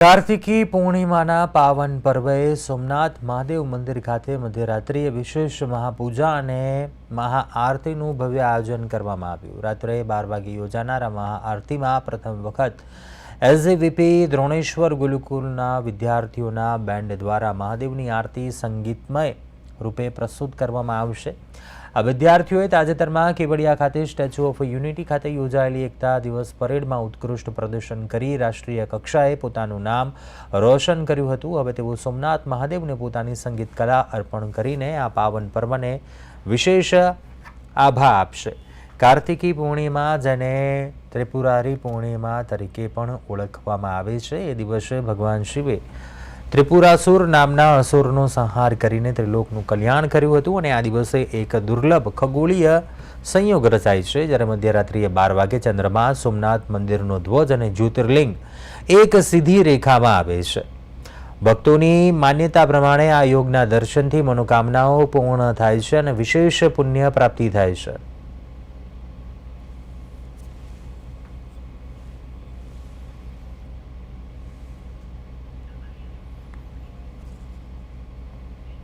કાર્તિકી પૂર્ણિમાના પાવન પર્વે સોમનાથ મહાદેવ મંદિર ખાતે મધ્યરાત્રિએ વિશેષ મહાપૂજા અને મહાઆરતીનું ભવ્ય આયોજન કરવામાં આવ્યું. રાત્રે બાર વાગે યોજાનારા મહાઆરતીમાં પ્રથમ વખત એસજીવીપી દ્રોણેશ્વર ગુરુકુલના વિદ્યાર્થીઓના બેન્ડ દ્વારા મહાદેવની આરતી સંગીતમય રૂપે પ્રસ્તુત કરવામાં આવશે. આ વિદ્યાર્થીઓએ તાજેતરમાં કેવડિયા ખાતે સ્ટેચ્યુ ઓફ યુનિટી ખાતે યોજાયેલી એકતા દિવસ પરેડમાં ઉત્કૃષ્ટ પ્રદર્શન કરી રાષ્ટ્રીય કક્ષાએ પોતાનું નામ રોશન કર્યું હતું. હવે તેઓ સોમનાથ મહાદેવને પોતાની સંગીત કલા અર્પણ કરીને આ પાવન પર્વને વિશેષ આભા આપશે. કાર્તિકી પૂર્ણિમા જેને ત્રિપુરારી પૂર્ણિમા તરીકે પણ ઓળખવામાં આવે છે. એ દિવસે ભગવાન શિવે ત્રિપુરાસુર નામના અસુરનો સંહાર કરીને ત્રિલોકનું કલ્યાણ કર્યું હતું અને આ દિવસે એક દુર્લભ ખગોળીય સંયોગ રચાય છે. જ્યારે મધ્યરાત્રિએ બાર વાગે ચંદ્રમા, સોમનાથ મંદિરનો ધ્વજ અને જ્યોતિર્લિંગ એક સીધી રેખામાં આવે છે. ભક્તોની માન્યતા પ્રમાણે આ યોગના દર્શનથી મનોકામનાઓ પૂર્ણ થાય છે અને વિશેષ પુણ્ય પ્રાપ્તિ થાય છે.